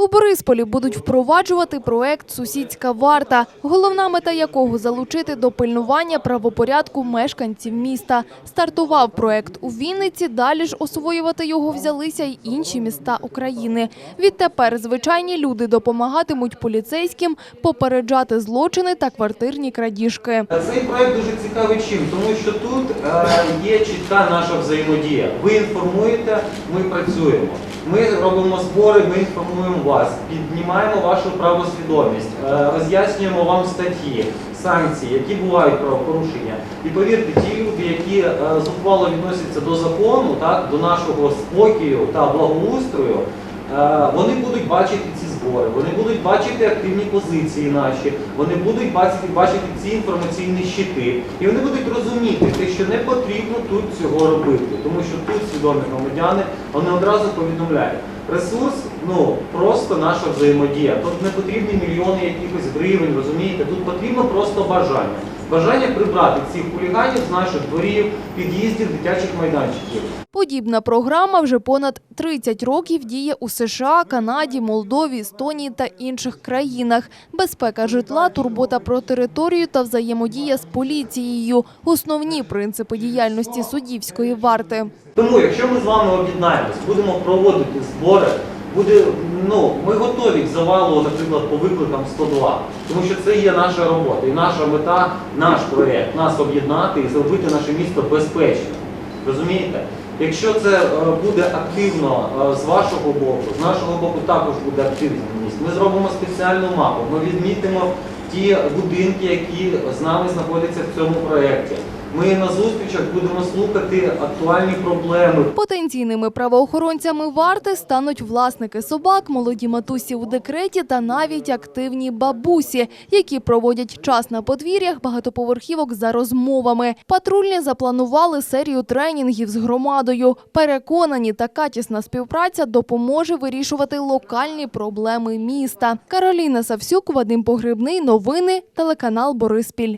У Борисполі будуть впроваджувати проект Сусідська варта, головна мета якого залучити до пильнування правопорядку мешканців міста. Стартував проект у Вінниці. Далі ж освоювати його взялися й інші міста України. Відтепер звичайні люди допомагатимуть поліцейським попереджати злочини та квартирні крадіжки. Цей проект дуже цікавий чим, тому що тут е, є чітка наша взаємодія. Ви інформуєте, ми працюємо. Ми робимо збори, ми інформуємо вас, піднімаємо вашу правосвідомість, е, роз'яснюємо вам статті, санкції, які бувають правопорушення. І повірте, ті люди, які е, зухвало відносяться до закону, так, до нашого спокою та благоустрою, Е, Вони будуть бачити ці збори, вони будуть бачити активні позиції наші, вони будуть бачити, бачити ці інформаційні щити, і вони будуть розуміти, те, що не потрібно тут цього робити, тому що тут свідомі громадяни вони одразу повідомляють. Ресурс, ну просто наша взаємодія. Тут не потрібні мільйони якихось гривень, розумієте? Тут потрібно просто бажання. Бажання прибрати цих хуліганів з наших дворів, під'їздів, дитячих майданчиків. Подібна програма вже понад 30 років діє у США, Канаді, Молдові, Естонії та інших країнах. Безпека житла, турбота про територію та взаємодія з поліцією – основні принципи діяльності суддівської варти. Тому, якщо ми з вами об'єднаємось, будемо проводити збори, буде, ну, ми готові к завалу, наприклад, по викликам 102, тому що це є наша робота і наша мета, наш проєкт, нас об'єднати і зробити наше місто безпечним. Розумієте? Якщо це е, буде активно е, з вашого боку, з нашого боку також буде активність. Ми зробимо спеціальну мапу, ми відмітимо ті будинки, які з нами знаходяться в цьому проєкті. Ми на зустрічах будемо слухати актуальні проблеми, Потенційними правоохоронцями варти стануть власники собак, молоді матусі у декреті та навіть активні бабусі, які проводять час на подвір'ях багатоповерхівок за розмовами. Патрульні запланували серію тренінгів з громадою. Переконані, така тісна співпраця допоможе вирішувати локальні проблеми міста. Кароліна Савсюк, Вадим Погребний. Новини. Телеканал Бориспіль.